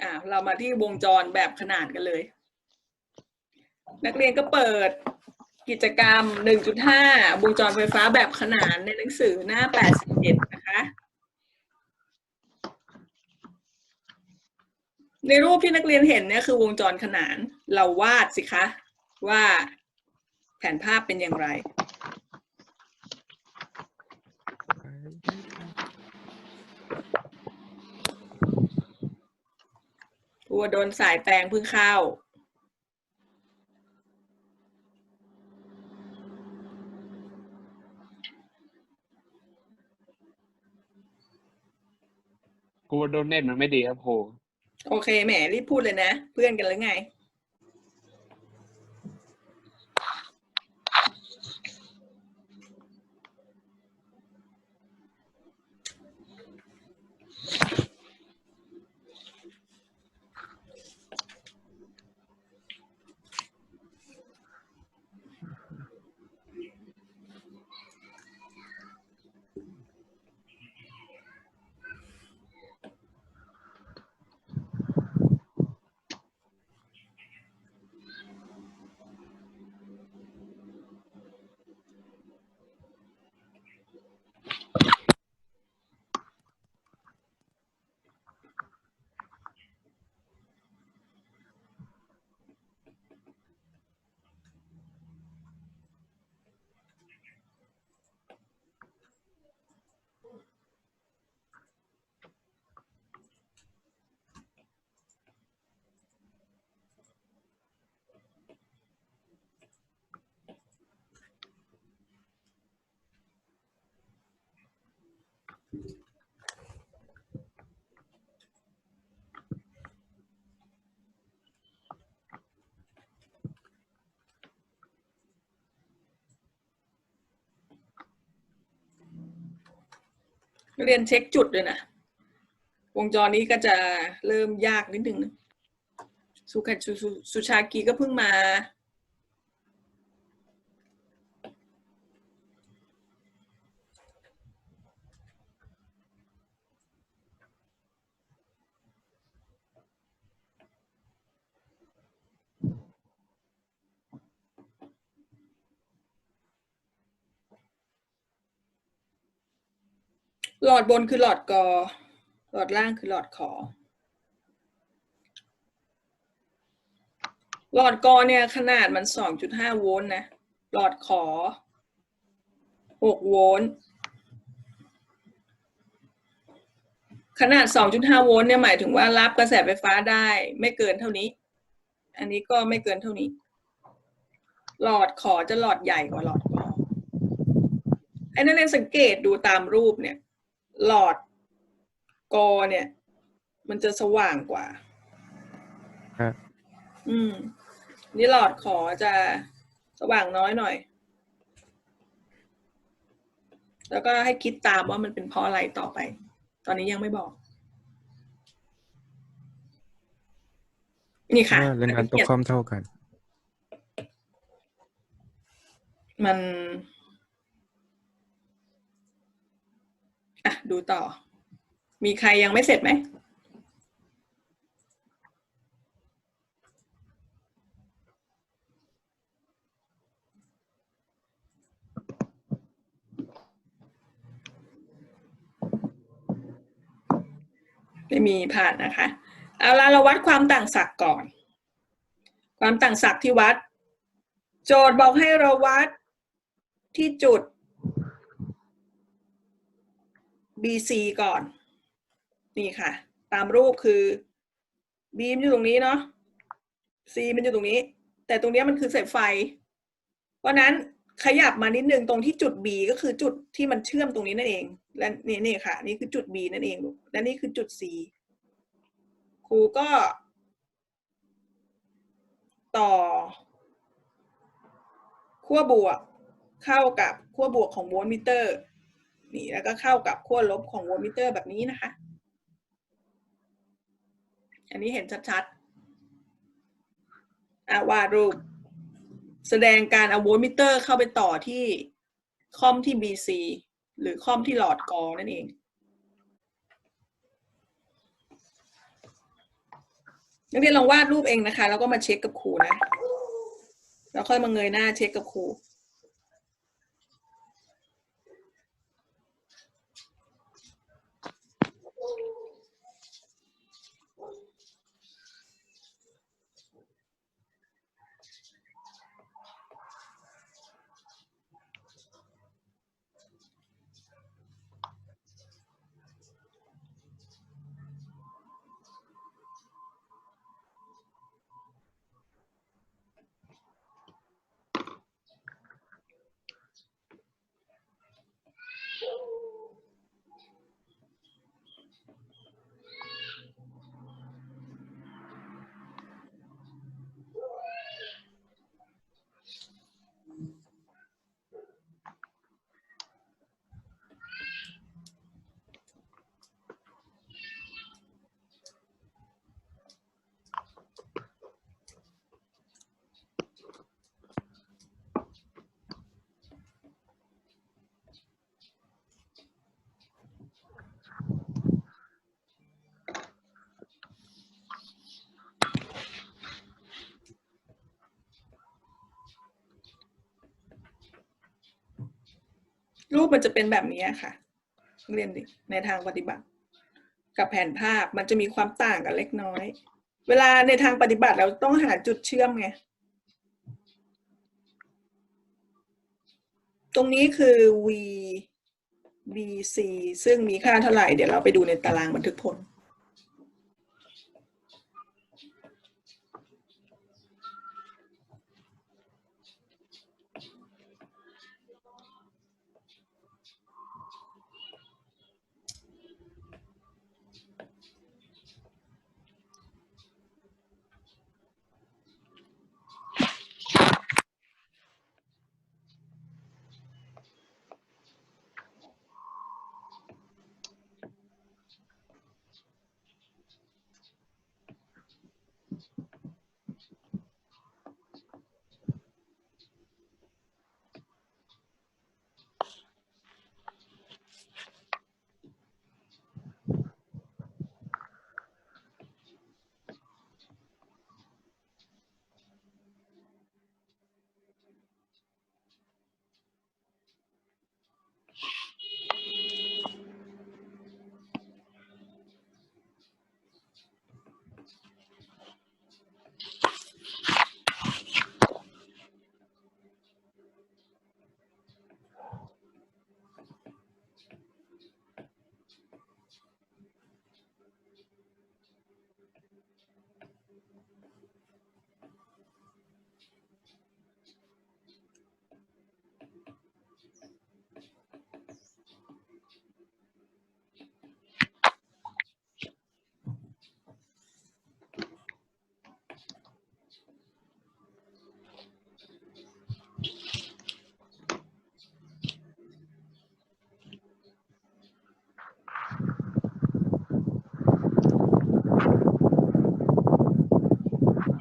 อ่าเรามาที่วงจรแบบขนาดกันเลย นักเรียนก็เปิดกิจกรรม 1.5 วงจรไฟฟ้าแบบขนานในหนังสือหน้า81นะคะ ในรูปที่นักเรียนเห็นเนี่ยคือวงจรขนาน เราวาดสิคะว่าแผนภาพเป็นอย่างไร ทัวโดนสายแตงเพิ่งเข้า กูว่าโดนเน็ตมันไม่ดีครับโห โอเคแหมรีบพูดเลยนะ เพื่อนกันหรือไง เรียนเช็คจุดด้วยนะ วงจรนี้ก็จะเริ่มยากนิดนึงนะสุขสุสุสุชากีก็เพิ่งมา หลอดบนคือหลอดกอ หลอดล่างคือหลอดขอ หลอดกอเนี่ยขนาดมัน 2.5 โวลต์นะ หลอดขอ 6 โวลต์ ขนาด 2.5 โวลต์เนี่ยหมายถึงว่ารับกระแสไฟฟ้าได้ไม่เกินเท่านี้ อันนี้ก็ไม่เกินเท่านี้ หลอดขอจะหลอดใหญ่กว่าหลอดกอไอ้นั่นเองสังเกตดูตามรูปเนี่ย หลอดกอเนี่ย มันจะสว่างกว่าครับอืม นี่หลอดขอจะสว่างน้อยหน่อย แล้วก็ให้คิดตามว่ามันเป็นเพราะอะไรต่อไป ตอนนี้ยังไม่บอก นี่ค่ะว่าแรงงานตกความเท่ากัน มัน อะดูต่อ มีใครยังไม่เสร็จไหมไม่มีผ่านนะคะ เอาละเราวัดความต่างศักย์ก่อน ความต่างศักย์ที่วัด โจทย์บอกให้เราวัดที่จุด BC ก่อน นี่ค่ะ ตามรูปคือ B มันอยู่ตรงนี้เนาะ C มันอยู่ตรงนี้ แต่ตรงเนี้ยมันคือสายไฟ เพราะนั้นขยับมานิดนึงตรงที่จุด B ก็คือจุดที่มันเชื่อมตรงนี้นั่นเอง และนี่นี่ค่ะ นี่คือจุด B นั่นเองลูกและนี่คือจุด C ครูก็ ต่อขั้วบวกเข้ากับขั้วบวกของโวลต์มิเตอร์ นี่แล้วก็เข้ากับขั้วลบของโวลต์มิเตอร์แบบนี้นะคะ อันนี้เห็นชัดๆอะวาดรูป แสดงการเอาโวลต์มิเตอร์เข้าไปต่อที่คอมที่ BC หรือคอมที่หลอดกอนั่นเองนักเรียนลองวาดรูปเองนะคะ แล้วก็มาเช็คกับครูนะ แล้วค่อยมาเงยหน้าเช็คกับครู รูปมันจะเป็นแบบนี้ค่ะเรียนดิในทางปฏิบัติ กับแผนภาพมันจะมีความต่างกันเล็กน้อย เวลาในทางปฏิบัติเราต้องหาจุดเชื่อมไงตรงนี้คือ v b c ซึ่งมีค่าเท่าไหร่ เดี๋ยวเราไปดูในตารางบันทึกผล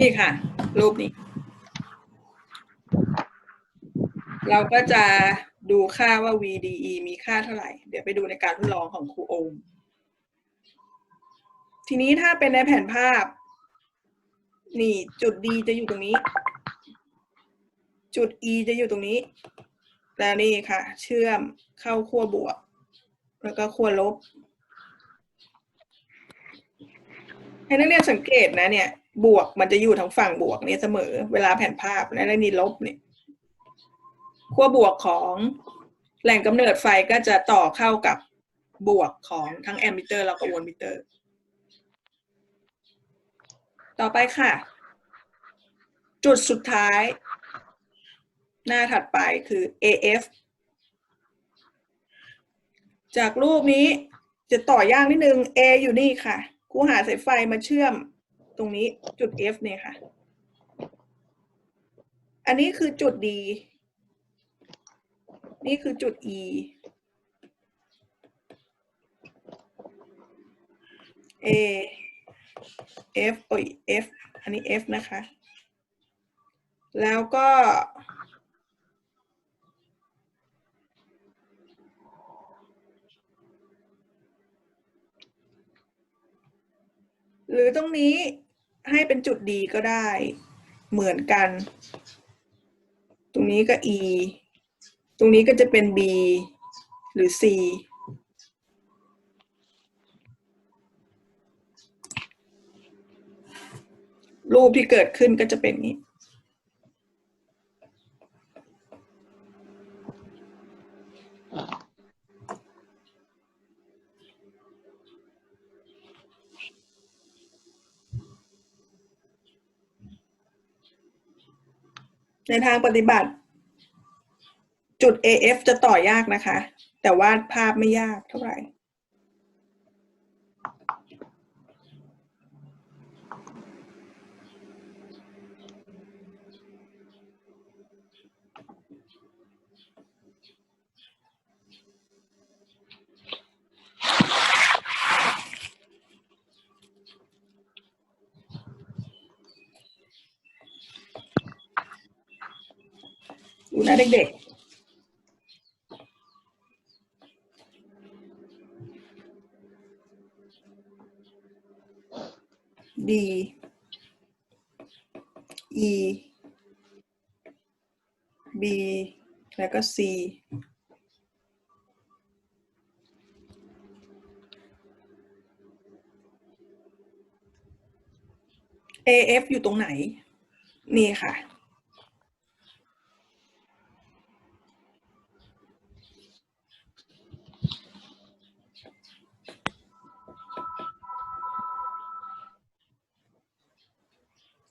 นี่ค่ะ รูปนี้ เราก็จะดูค่าว่า VDE มีค่าเท่าไหร่ เดี๋ยวไปดูในการทดลองของครูโอม ทีนี้ถ้าเป็นในแผนภาพ นี่จุด D จะอยู่ตรงนี้ จุด E จะอยู่ตรงนี้ และนี่ค่ะ เชื่อมเข้าขั้วบวก แล้วก็ขั้วลบ ให้นักเรียนสังเกตนะเนี่ย บวกมันจะอยู่ทางฝั่งบวกเนี่ยเสมอ เวลาแผนภาพและในนี้ลบเนี่ยขั้วบวกของแหล่งกำเนิดไฟก็จะต่อเข้ากับบวกของทั้งแอมมิเตอร์แล้วก็โวลต์มิเตอร์ ต่อไปค่ะ จุดสุดท้าย หน้าถัดไปคือ AF จากรูปนี้จะต่อย่างนิดนึง A อยู่นี่ค่ะ ครูหาสายไฟมาเชื่อมตรงนี้จุด F เนี่ยค่ะ อันนี้คือจุด D นี่คือจุด E A F โอ้ย F อันนี้ F นะคะ แล้วก็ หรือตรงนี้ให้เป็นจุดดีก็ได้เหมือนกัน ตรงนี้ก็ e ตรงนี้ก็จะเป็น b หรือ c รูปที่เกิดขึ้นก็จะเป็นนี้ ในทางปฏิบัติ จุด AF จะต่อยากนะคะ แต่วาดภาพไม่ยากเท่าไหร่ ดู นะเด็กๆ D E B แล้วก็ C AF อยู่ตรงไหน นี่ค่ะ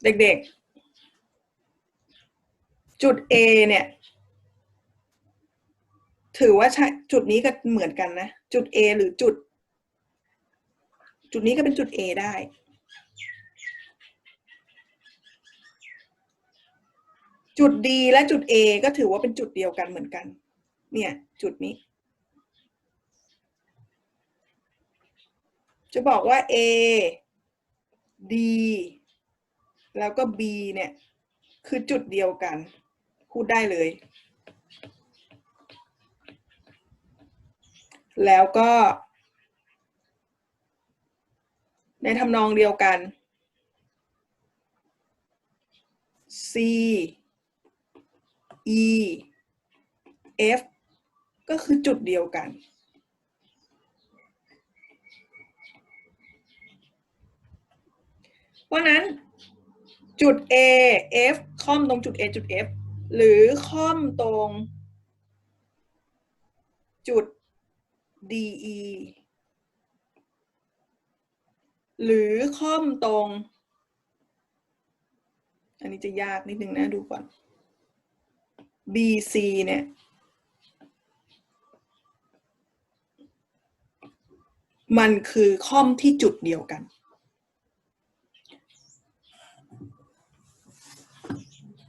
เด็กๆ จุด A เนี่ย ถือว่าใช่จุดนี้ก็เหมือนกันนะ จุด A หรือจุด จุดนี้ก็เป็นจุด A ได้ จุด D และจุด A ก็ถือว่าเป็นจุดเดียวกันเหมือนกัน เนี่ย จุดนี้ จะบอกว่า A D แล้วก็ B เนี่ยคือจุดเดียวกัน พูดได้เลย แล้วก็ ในทำนองเดียวกัน C E F ก็คือจุดเดียวกัน เพราะนั้น จุด A F ค่อมตรงจุด A จุด F หรือค่อมตรง จุด D E หรือค่อมตรง อันนี้จะยากนิดนึงนะดูก่อน B C เนี่ยมันคือค่อมที่จุดเดียวกัน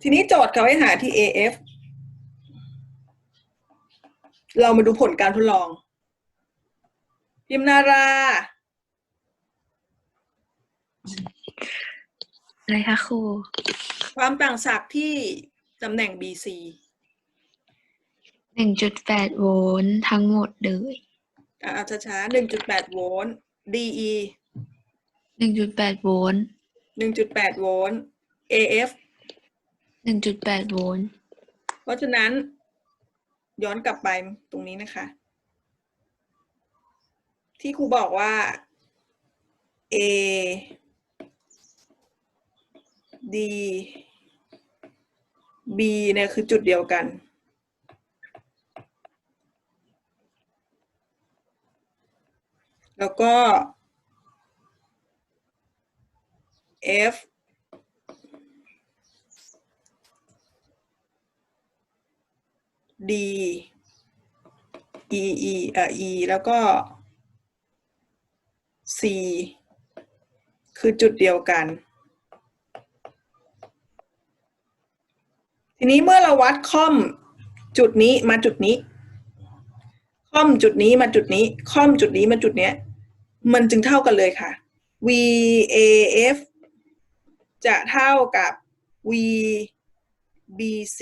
ทีนี้โจทย์เขาให้หาที่ AF เรามาดูผลการทดลอง พิมนาราอะไรคะครู ความต่างศักย์ที่ตำแหน่ง BC หนึ่งจุดแปดโวลต์ทั้งหมดเลยอ่าช้าๆหนึ่งจุดแปดโวลต์ DE หนึ่งจุดแปดโวลต์หนึ่งจุดแปดโวลต์ AF หนึ่งจุดแปดโวลต์ เพราะฉะนั้นย้อนกลับไปตรงนี้นะคะ ที่ครูบอกว่า A D B เนี่ยคือจุดเดียวกัน แล้วก็ F D E E เอ่อ E แล้วก็ C คือจุดเดียวกัน ทีนี้เมื่อเราวัดค่อมจุดนี้มาจุดนี้ ค่อมจุดนี้มาจุดนี้ ค่อมจุดนี้มาจุดเนี้ย มันจึงเท่ากันเลยค่ะ VAF จะเท่ากับ VBC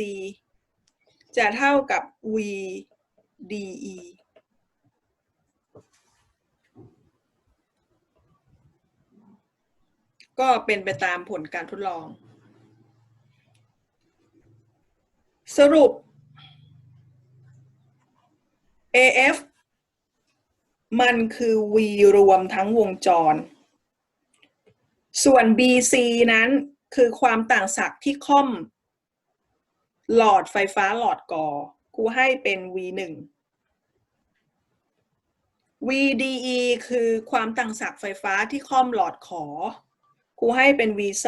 จะเท่ากับ VDE ก็เป็นไปตามผลการทดลอง สรุป AF มันคือ V รวมทั้งวงจร ส่วน BC นั้นคือความต่างศักย์ที่ค่อม หลอดไฟฟ้าหลอดกอครูให้เป็น V1 VDE คือความต่างศักย์ไฟฟ้าที่ค่อมหลอดขอครูให้เป็น V2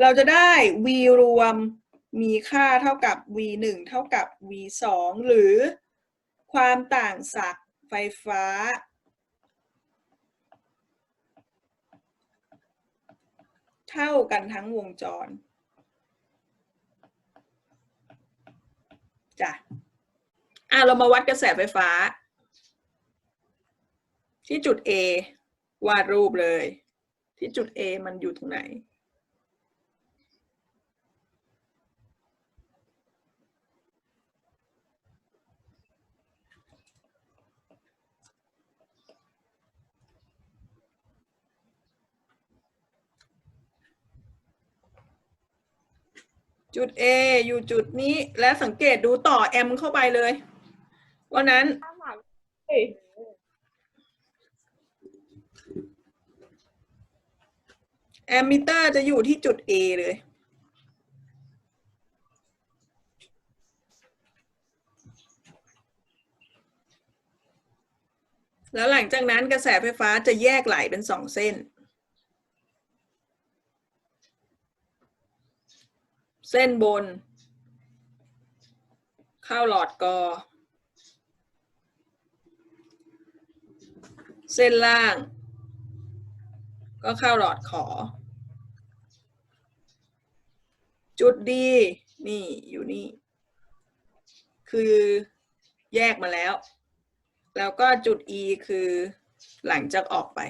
เราจะได้ V รวมมีค่าเท่ากับ V1 เท่ากับ V2 หรือความต่างศักย์ไฟฟ้า เท่ากันทั้งวงจร จ้ะอะเรามาวัดกระแสไฟฟ้า ที่จุด A วาดรูปเลย ที่จุด A มันอยู่ตรงไหน จุด A อยู่จุดนี้และสังเกตดูต่อ M เข้าไปเลยวันนั้น แอมมิเตอร์จะอยู่ที่จุด A เลย แล้วหลังจากนั้นกระแสไฟฟ้าจะแยกไหลเป็นสองเส้น เส้นบน เข้าหลอดกอ เส้นล่าง ก็เข้าหลอดขอ จุดดี นี่อยู่นี่ คือแยกมาแล้ว แล้วก็จุด E คือหลังจากออกไป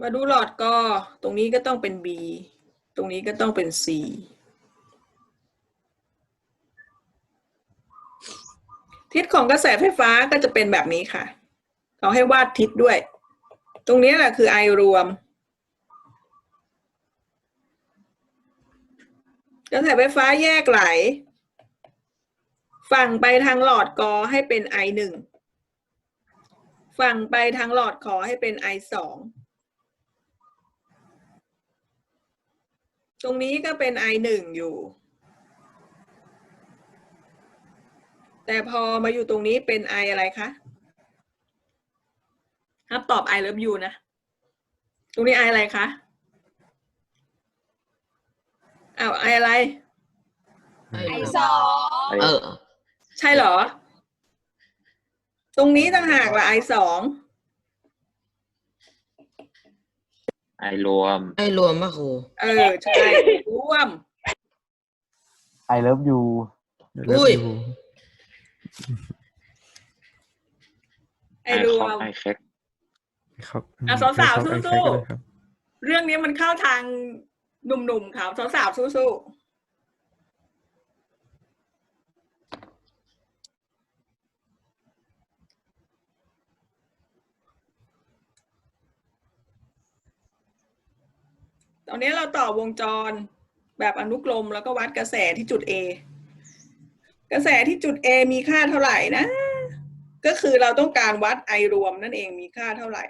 มาดูหลอดกอ ตรงนี้ก็ต้องเป็น B ตรงนี้ก็ต้องเป็น C ทิศของกระแสไฟฟ้าก็จะเป็นแบบนี้ค่ะเราให้วาดทิศด้วย ตรงนี้แหละคือ I รวม กระแสไฟฟ้าแยกไหล ฝั่งไปทางหลอดกอให้เป็น I หนึ่งฝั่งไปทางหลอดขอให้เป็น I สอง ตรงนี้ก็เป็น I หนึ่งอยู่ แต่พอมาอยู่ตรงนี้เป็น I อะไรคะครับตอบ I love you นะ ตรงนี้ I อะไรคะอ้าว I อะไรไอสองเออ ใช่เหรอ ตรงนี้ต่างหากละ I สอง ไอรวม ไอรวมป่ะครูเออใช่ร่วม I love you อุ้ย ไอรวมไอเค้กครับอะสาวๆไอสู้ๆแคก็ได้ครับเรื่องนี้มันเข้าทางหนุ่มๆเขาสาวๆสู้ๆ ตอนนี้เราต่อวงจรแบบอนุกรมแล้วก็วัดกระแสที่จุด A กระแสที่จุด A มีค่าเท่าไหร่นะ ก็คือเราต้องการวัด I รวมนั่นเองมีค่าเท่าไหร่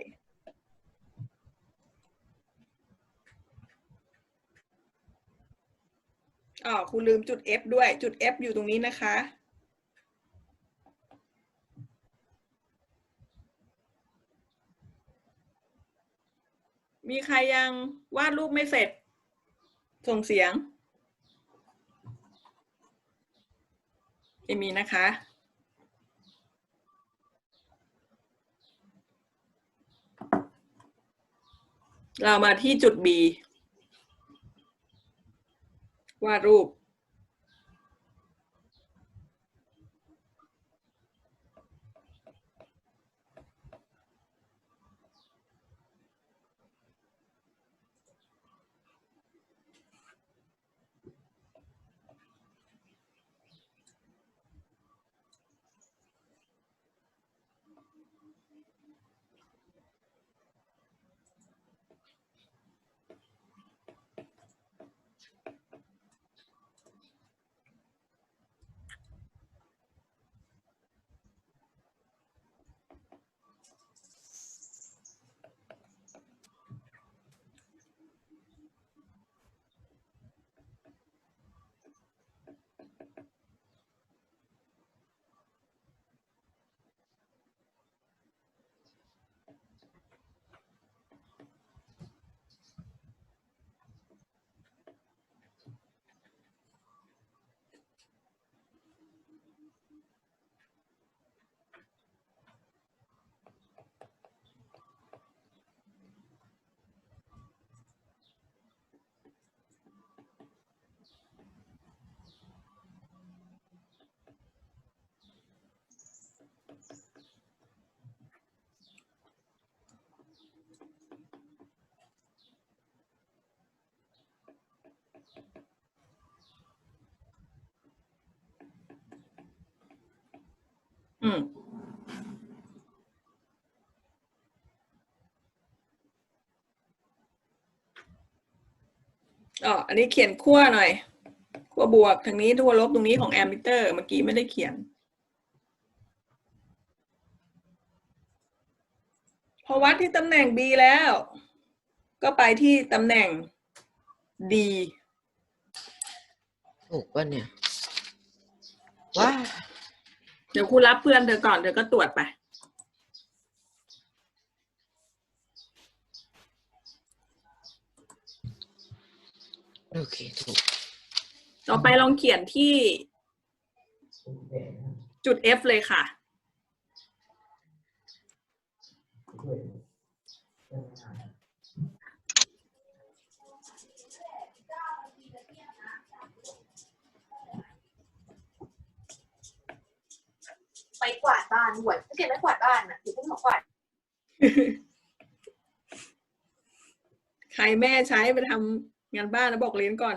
อ๋อคุณลืมจุด F ด้วยจุด F อยู่ตรงนี้นะคะ มีใครยังวาดรูปไม่เสร็จ ส่งเสียงเอ็มีนะคะ เรามาที่จุด B วาดรูป อืมอ๋ออันนี้เขียนขั้วหน่อย ขั้วบวกทางนี้ขั้วลบตรงนี้ของแอมมิเตอร์ เมื่อกี้ไม่ได้เขียน พอวัดที่ตำแหน่ง B แล้ว ก็ไปที่ตำแหน่ง D ถูกป่ะเนี่ยว้า ดี๋ยวครูรับเพื่อนเธอก่อนเธอก็ตรวจไป โอเคถูกต่อไปลองเขียนที่จุด F เลยค่ะไกวาดบ้านด้วยถ้าเกิดไม่กวาดบ้านอะอยู่พวกหมอกวาดใครแม่ใช้ไปทำงานบ้านแล้วบอกเรียนก่อน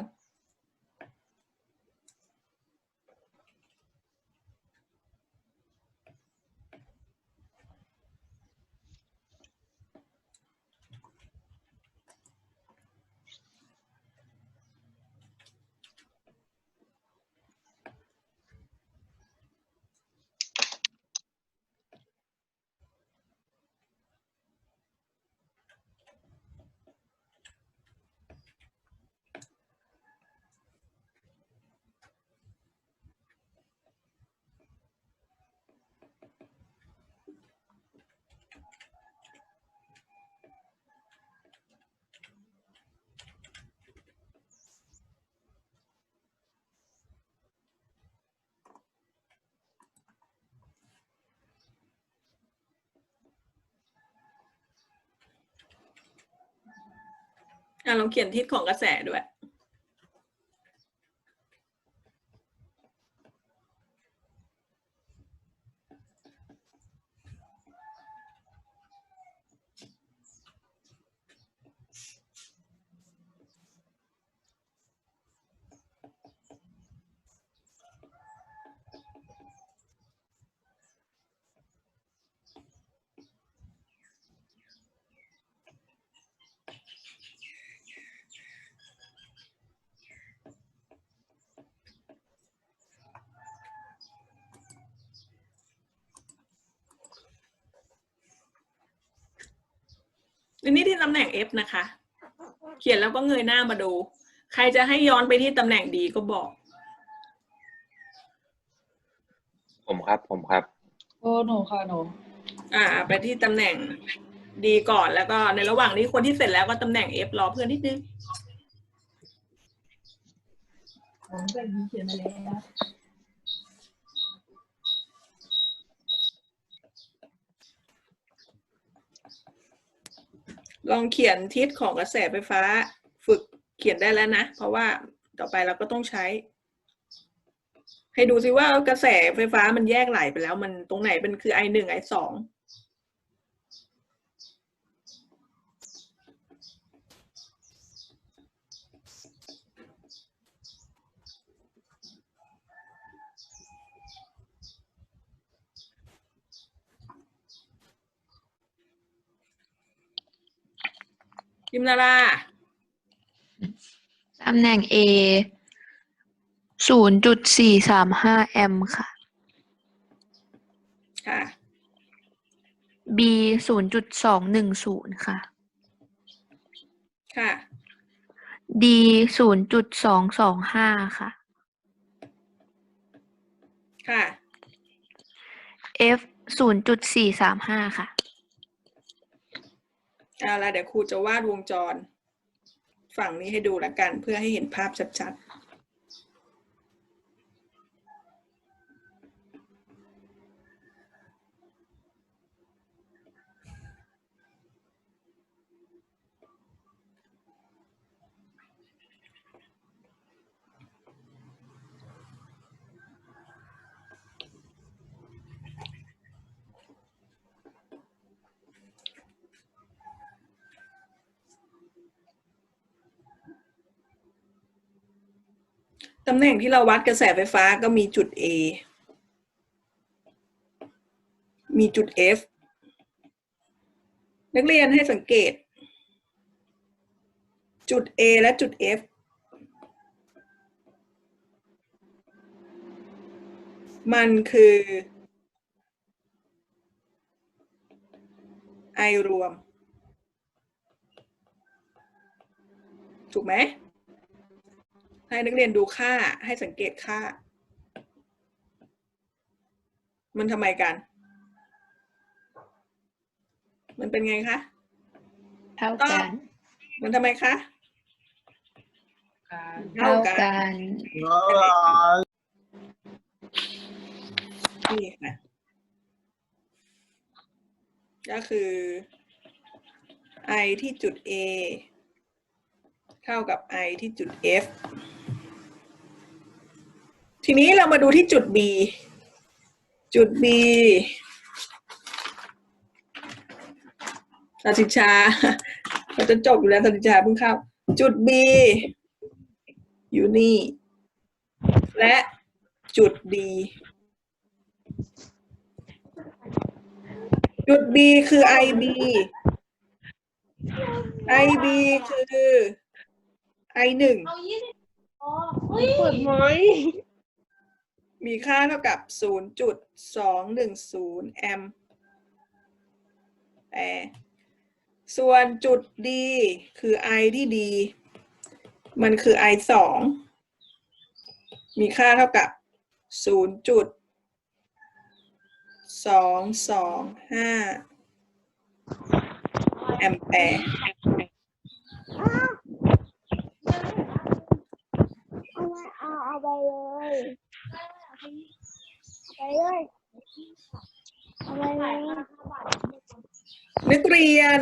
เราเขียนทิศของกระแสด้วย อันนี้ที่ตำแหน่ง F นะคะ เขียนแล้วก็เงยหน้ามาดู ใครจะให้ย้อนไปที่ตำแหน่งดีก็บอก ผมครับผมครับ โอ้หนูค่ะหนูอ่า ไปที่ตำแหน่งดีก่อนแล้วก็ในระหว่างนี้คนที่เสร็จแล้วก็ตำแหน่ง F รอเพื่อนนิดนึงผมเป็นเขียนมาแล้ว ลองเขียนทิศของกระแสไฟฟ้า ฝึกเขียนได้แล้วนะ เพราะว่าต่อไปเราก็ต้องใช้ ให้ดูซิว่ากระแสไฟฟ้ามันแยกไหลไปแล้ว มันตรงไหนเป็นคือ I หนึ่ง I สอง ยิมนาราตำแหน่ง A ศูนย์จุดสี่สามห้าแอมป์ค่ะ ค่ะ B ศูนย์จุดสองหนึ่งศูนย์ค่ะ ค่ะ D ศูนย์จุดสองสองห้าค่ะ ค่ะ F ศูนย์จุดสี่สามห้าค่ะ เอาละเดี๋ยวครูจะวาดวงจร ฝั่งนี้ให้ดูละกัน เพื่อให้เห็นภาพชัดๆ ตำแหน่งที่เราวัดกระแสไฟฟ้าก็มีจุด A มีจุด F นักเรียนให้สังเกต จุด A และจุด F มันคือไอรวม ถูกไหม ให้นักเรียนดูค่าให้สังเกตค่า มันทำไมกัน มันเป็นไงคะเท่ากัน มันทำไมคะการเท่ากันนี่ค่ะก็คือ i ที่จุด A เท่ากับ i ที่จุด F ทีนี้เรามาดูที่จุด B จุด B สติชาเขาจะจบอยู่แล้วสติชาเพิ่งเข้า จุด B อยู่นี่ และจุด D จุด B คือ IB IB คือ I หนึ่งเอายี่สิบอ๋อเฮ้ยเปิดไหม มีค่าเท่ากับ 0.210 แอมป์แอร์ส่วนจุด D คือ I ที่ D มันคือ I สองมีค่าเท่ากับ 0.225 แอมแปร์ เอาเอาไปเลยไป เลยเอาไปเลยนักเรียน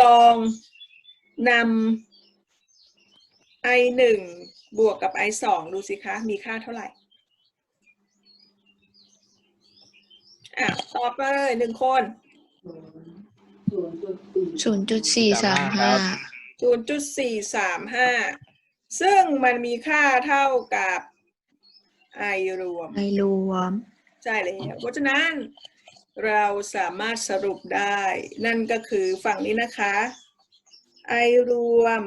ลองนำ i หนึ่งบวกกับ i สองดูสิคะ มีค่าเท่าไหร่ อะตอบเลยหนึ่งคนศูนย์จุดสี่สามห้า0.435ซึ่งมันมีค่าเท่ากับ i รวมในรวม ใช่แล้วเพราะฉะนั้นเราสามารถสรุปได้ นั่นก็คือฝั่งนี้นะคะ i รวม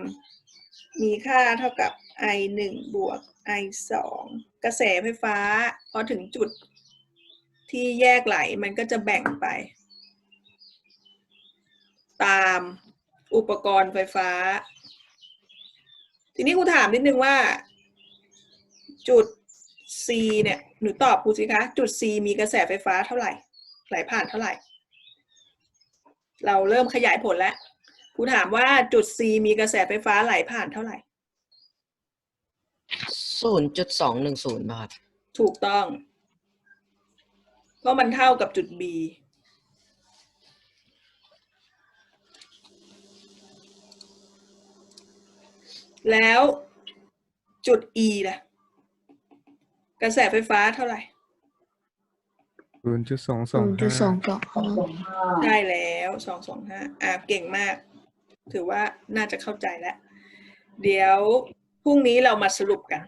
มีค่าเท่ากับ i หนึ่งบวก i สองกระแสไฟฟ้า พอถึงจุดที่แยกไหลมันก็จะแบ่งไป ตามอุปกรณ์ไฟฟ้า ทีนี้ครูถามนิดนึงว่า จุด C เนี่ยหนูตอบครูสิคะจุด C มีกระแสไฟฟ้าเท่าไหร่ไหลผ่านเท่าไหร่ เราเริ่มขยายผลแล้วครูถามว่าจุด C มีกระแสไฟฟ้าไหลผ่านเท่าไหร่ศูนย์จุดสองหนึ่งศูนย์บาทถูกต้อง เพราะมันเท่ากับจุด B แล้วจุด E ล่ะ กระแสไฟฟ้าเท่าไหร่ศูนย์จุดสองสศูองนย์จุดสองสองห้าได้แล้วสองสองห้าอะเก่งมาก ถือว่าน่าจะเข้าใจแล้ว เดี๋ยวพรุ่งนี้เรามาสรุปกัน